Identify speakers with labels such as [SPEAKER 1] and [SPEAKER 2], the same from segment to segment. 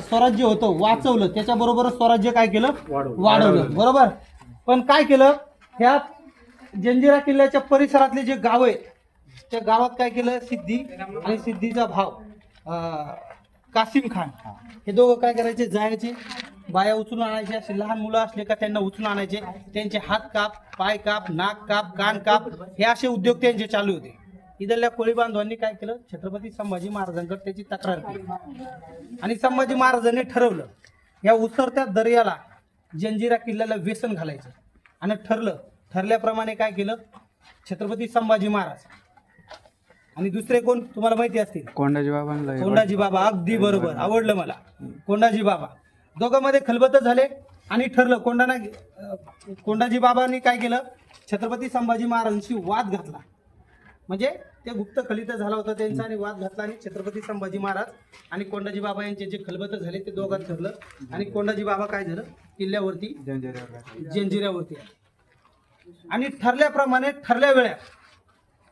[SPEAKER 1] स्वराज्य होतं वाचवलं. त्याच्याबरोबर स्वराज्य काय केलं?
[SPEAKER 2] वाढवलं.
[SPEAKER 1] बरोबर? पण काय केलं? ह्या जंजिरा किल्ल्याच्या परिसरातले जे गाव आहेत त्या गावात काय केलं? सिद्धी आणि सिद्धीचा भाव. अं, कासिम खान. हे दोघं काय करायचे? जायचे. बाया उचलून आणायचे असे लहान मुलं असले का त्यांना उचलून आणायचे. त्यांचे हात काप पाय काप नाक काप कान काप. हे असे उद्योग त्यांचे चालू होते. इथल्या कोळी बांधवांनी काय केलं? छत्रपती संभाजी महाराजांकडे त्याची तक्रार केली. आणि संभाजी महाराजांनी ठरवलं या उसरत्या दर्याला जंजिरा किल्ल्याला व्यसन घालायचं. आणि ठरलं ठरल्याप्रमाणे काय केलं? छत्रपती संभाजी महाराज. आणि दुसरे कोण तुम्हाला माहिती असतील?
[SPEAKER 3] कोंडाजी बाबांना
[SPEAKER 1] कोंडाजी बाबा अगदी बरोबर आवडलं. मला. कोंडाजी बाबा. दोघांमध्ये खलबत झाले आणि ठरलं कोंडाना कोंडाजी बाबांनी काय केलं? छत्रपती संभाजी महाराजांशी वाद घातला. म्हणजे ते गुप्त खलित झाला होता त्यांचा आणि वाद घातला आणि छत्रपती संभाजी महाराज आणि कोंडाजी बाबा यांचे जे खलबत झाले ते दोघात ठरलं. आणि कोंडाजी बाबा काय झालं? किल्ल्यावरती जंजिऱ्यावरती आणि ठरल्याप्रमाणे ठरल्या वेळात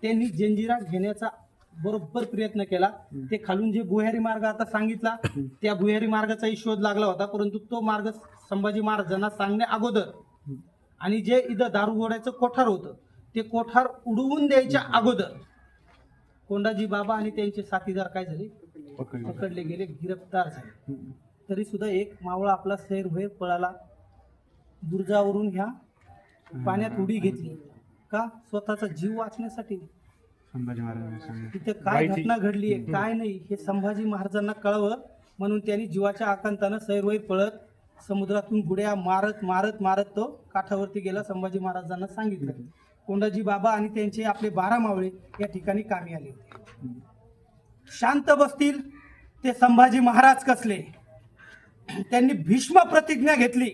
[SPEAKER 1] त्यांनी जंजिरा घेण्याचा बरोबर प्रयत्न केला. ते खालून जे भुयारी मार्ग आता सांगितला त्या भुयारी मार्गाचाही शोध लागला होता परंतु तो मार्ग संभाजी महाराजांना सांगण्या अगोदर आणि जे इथं दारुगोड्याचं कोठार होतं ते कोठार उडवून द्यायच्या अगोदर कोंडाजी बाबा आणि त्यांचे साथीदार काय झाले? पकडले. गेले गिरफ्तार झाले. तरी सुद्धा एक मावळा आपला सैरभैर पळाला. बुर्जावरून ह्या पाण्यात उडी घेतली. का? स्वतःचा जीव वाचण्यासाठी.
[SPEAKER 3] संभाजी महाराजांनी सांगितलं.
[SPEAKER 1] तिथे काय घटना घडली आहे काय नाही हे संभाजी महाराजांना कळवं म्हणून त्यांनी जीवाच्या आकांतानं सैरवैर पळत समुद्रातून बुड्या मारत मारत मारत तो काठावरती गेला संभाजी महाराजांना सांगितलं. कोंडाजी बाबा आणि त्यांचे आपले बारा मावळे या ठिकाणी कामी आले होते. शांत बसतील ते संभाजी महाराज कसले? त्यांनी भीष्म प्रतिज्ञा घेतली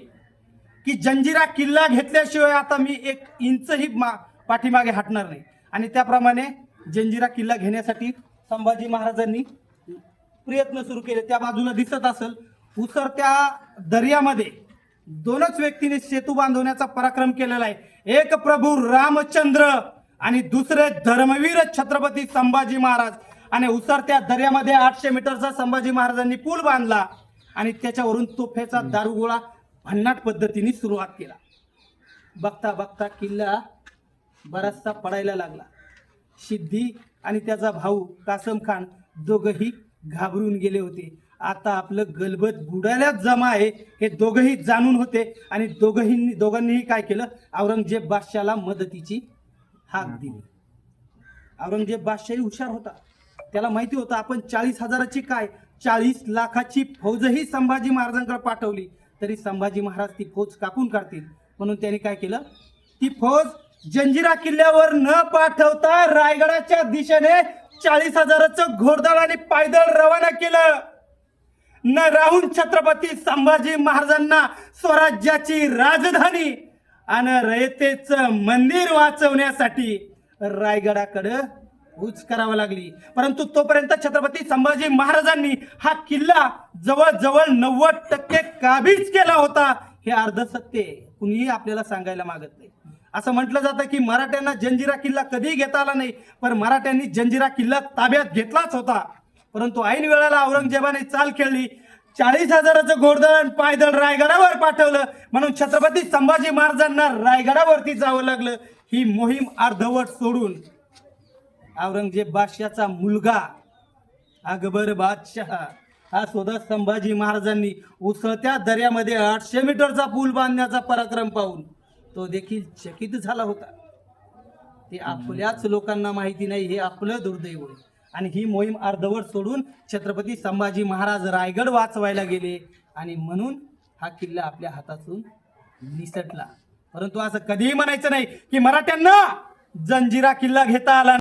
[SPEAKER 1] की जंजिरा किल्ला घेतल्याशिवाय आता मी एक इंचही मा पाठीमागे हटणार नाही. आणि त्याप्रमाणे जंजिरा किल्ला घेण्यासाठी संभाजी महाराजांनी प्रयत्न सुरू केले. त्या बाजूला दिसत असेल उसरत्या दर्यामध्ये दोनच व्यक्तीने सेतू बांधवण्याचा पराक्रम केलेला आहे. एक प्रभू रामचंद्र आणि दुसरे धर्मवीर छत्रपती संभाजी महाराज. आणि उसरत्या दर्यामध्ये आठशे मीटरचा संभाजी महाराजांनी पूल बांधला आणि त्याच्यावरून तोफेचा दारुगोळा भन्नाट पद्धतीने सुरुवात केला. बघता बघता किल्ला बराचसा पडायला लागला. सिद्धी आणि त्याचा भाऊ कासम खान दोघही घाबरून गेले होते. आता आपलं गलबत बुडायलाच जमा आहे हे दोघही जाणून होते आणि दोघही दोघांनीही काय केलं? औरंगजेब बादशाला मदतीची हाक दिली. औरंगजेब बादशाही हुशार होता. त्याला माहिती होतं आपण चाळीस हजाराची काय? चाळीस लाखाची फौजही संभाजी महाराजांकडे पाठवली. तरी संभाजी महाराज ती फौज कापून काढतील. म्हणून त्यांनी काय केलं? ती फौज जंजिरा किल्ल्यावर न पाठवता रायगडाच्या दिशेने चाळीस हजाराचं घोडदळ आणि पायदळ रवाना केलं. न राहून छत्रपती संभाजी महाराजांना स्वराज्याची राजधानी आणि रयतेचं मंदिर वाचवण्यासाठी रायगडाकडं कूच करावं लागली. परंतु तोपर्यंत छत्रपती संभाजी महाराजांनी हा किल्ला जवळजवळ नव्वद टक्के काबीज केला होता हे अर्ध सत्य आहे. कुणीही आपल्याला सांगायला मागत नाही. असं म्हटलं जातं की मराठ्यांना जंजिरा किल्ला कधीही घेता आला नाही पण मराठ्यांनी जंजिरा किल्ला ताब्यात घेतलाच होता. परंतु ऐन वेळेला औरंगजेबाने चाल खेळली. चाळीस हजाराचं घोडदळ पायदळ रायगडावर पाठवलं. म्हणून छत्रपती संभाजी महाराजांना रायगडावरती जावं लागलं. ही मोहीम अर्धवट सोडून औरंगजेब बादशाचा मुलगा अकबर बादशाह हा स्वतः संभाजी महाराजांनी उसळत्या दर्यामध्ये आठशे मीटरचा पूल बांधण्याचा पराक्रम पाहून तो देखील चकित झाला होता. ते आपल्याच लोकांना माहिती नाही हे आपलं दुर्दैव आहे. आणि ही मोहीम अर्धवट सोडून छत्रपती संभाजी महाराज रायगड वाचवायला गेले. आणि म्हणून हा किल्ला आपल्या हातातून निसटला. परंतु असं कधीही म्हणायचं नाही की मराठ्यांना जंजिरा किल्ला घेता आला